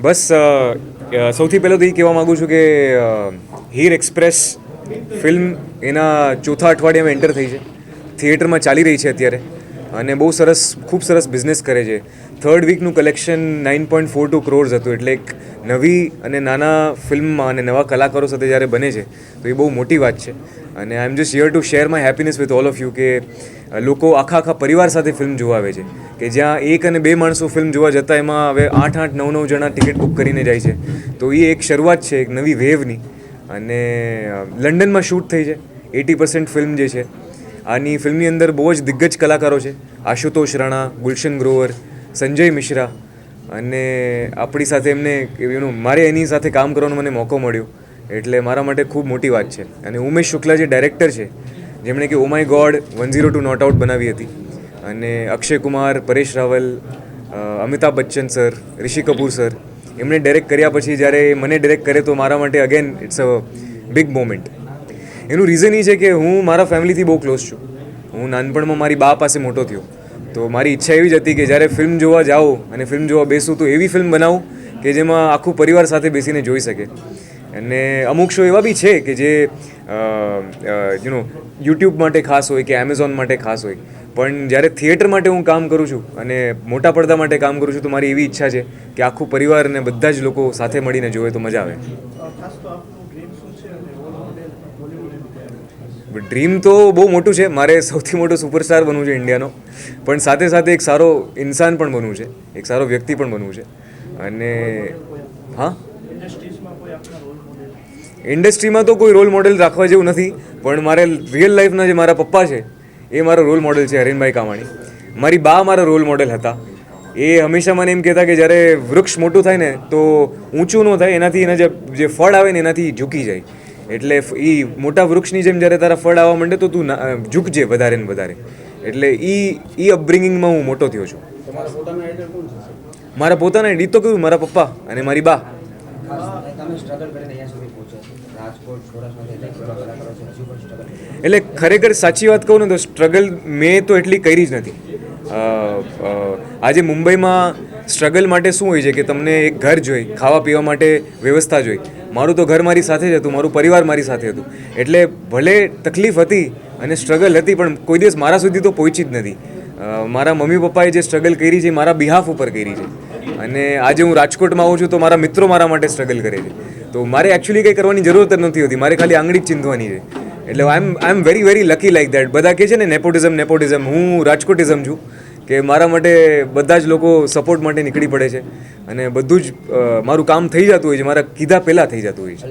બસ સૌથી પહેલાં તો એ કહેવા માગું છું કે હીર એક્સપ્રેસ ફિલ્મ એના ચોથા અઠવાડિયામાં એન્ટર થઈ છે. થિયેટરમાં ચાલી રહી છે અત્યારે. અને બહુ સરસ, ખૂબ સરસ બિઝનેસ કરે છે. Third વીકનું collection nine point four two crores હતું. એટલે એક નવી અને નાના ફિલ્મમાં અને નવા કલાકારો સાથે જ્યારે બને છે, તો એ બહુ મોટી વાત છે. અને I am just here to share my happiness with all of you કે લોકો આખા આખા પરિવાર સાથે ફિલ્મ જોવા આવે છે. કે જ્યાં એક અને બે માણસો ફિલ્મ જોવા જતાં, એમાં હવે આઠ આઠ, નવ નવ જણા ટિકિટ બુક કરીને જાય છે. તો એ એક શરૂઆત છે, એક નવી વેવની. અને લંડનમાં શૂટ થઈ છે. એટી પર્સન્ટ ફિલ્મ જે છે, આની ફિલ્મની અંદર બહુ જ દિગ્ગજ કલાકારો છે. આશુતોષ રાણા, ગુલશન ગ્રોવર સંજય મિશ્રા અને આપણી સાથે એમને યુનો મારે એની સાથે કામ કરવાનો મને મોકો મળ્યો. એટલે મારા માટે ખૂબ મોટી વાત છે. અને ઉમેશ શુક્લા જે ડાયરેક્ટર છે, જેમણે કે oh my God one zero two not out બનાવી હતી. અને અક્ષય કુમાર, પરેશ રાવલ અમિતાભ બચ્ચન સર રિષિ કપૂર સર, એમણે ડાયરેક્ટ કર્યા પછી જ્યારે મને ડાયરેક્ટ કરે તો મારા માટે again it's a big moment એનું રીઝન એ છે કે હું મારા ફેમિલીથી બહુ ક્લોઝ છું. હું નાનપણમાં મારી બા પાસે મોટો થયો. તો મારી ઈચ્છા એવી જ હતી કે જ્યારે ફિલ્મ જોવા જાઉં અને ફિલ્મ જોવા બેસું તો એવી ફિલ્મ બનાવું કે જેમાં આખું પરિવાર સાથે બેસીને જોઈ શકે. અને અમુક શો એવા બી છે કે જે યુ નો યુટ્યુબ માટે ખાસ હોય કે એમેઝોન માટે ખાસ હોય. પણ જ્યારે થિયેટર માટે હું કામ કરું છું અને મોટા પડદા માટે કામ કરું છું તો મારી એવી ઈચ્છા છે કે આખું પરિવાર અને બધા જ લોકો સાથે મળીને જોવે તો મજા આવે. ડ્રીમ તો બહુ મોટું છે. મારે સૌથી મોટો સુપરસ્ટાર બનવું છે ઇન્ડિયાનો પણ સાથે સાથે એક સારો ઇન્સાન પણ બનવું છે. એક સારો વ્યક્તિ પણ બનવું છે. અને હા? ઇન્ડસ્ટ્રીમાં તો કોઈ રોલ મોડેલ રાખવા જેવું નથી. પણ મારે રિયલ લાઈફના જે મારા પપ્પા છે, એ મારો રોલ મોડેલ છે હરીનભાઈ કામાણી. મારી બા મારા રોલ મોડેલ હતા. એ હંમેશા મને એમ કહેતા કે જ્યારે વૃક્ષ મોટું થાય ને, તો ઊંચું ન થાય. એનાથી એના જે ફળ આવે ને એનાથી ઝૂકી જાય. એટલે એ મોટા વૃક્ષની જેમ જ્યારે તારા ફળ આવવા માંડે તો તું ઝૂકજે વધારે ને વધારે. એટલે એ એ અપબ્રિંગિંગમાં હું મોટો થયો છું. મારા પોતાના ડી તો કહ્યું મારા પપ્પા અને મારી બા. એટલે ખરેખર સાચી વાત કહું ને તો સ્ટ્રગલ મેં તો એટલી કરી જ નથી. આજે મુંબઈમાં સ્ટ્રગલ માટે શું હોય છે કે તમને એક ઘર જોઈ ખાવા પીવા માટે વ્યવસ્થા જોઈ મારું તો ઘર મારી સાથે જ હતું, મારું પરિવાર મારી સાથે હતું. એટલે ભલે તકલીફ હતી અને સ્ટ્રગલ હતી, પણ કોઈ દિવસ મારા સુધી તો પહોંચી જ નથી. મારા મમ્મી પપ્પાએ જે સ્ટ્રગલ કરી છે મારા બિહાફ ઉપર કરી છે. અને આજે હું રાજકોટમાં આવું છું, તો મારા મિત્રો મારા માટે સ્ટ્રગલ કરે છે. તો મારે એકચ્યુઅલી કંઈ કરવાની જરૂરત જ નથી હોતી, મારે ખાલી આંગળી જ ચીંધવાની છે. એટલે I am I am very very lucky like that બધા કહે છે ને નેપોટિઝમ નેપોટિઝમ હું રાજકોટિઝમ છું. કે મારા માટે બધા જ લોકો સપોર્ટ માટે નીકળી પડે છે. અને બધું જ મારું કામ થઈ જતું હોય છે. મારા કીધા પહેલાં થઈ જતું હોય છે.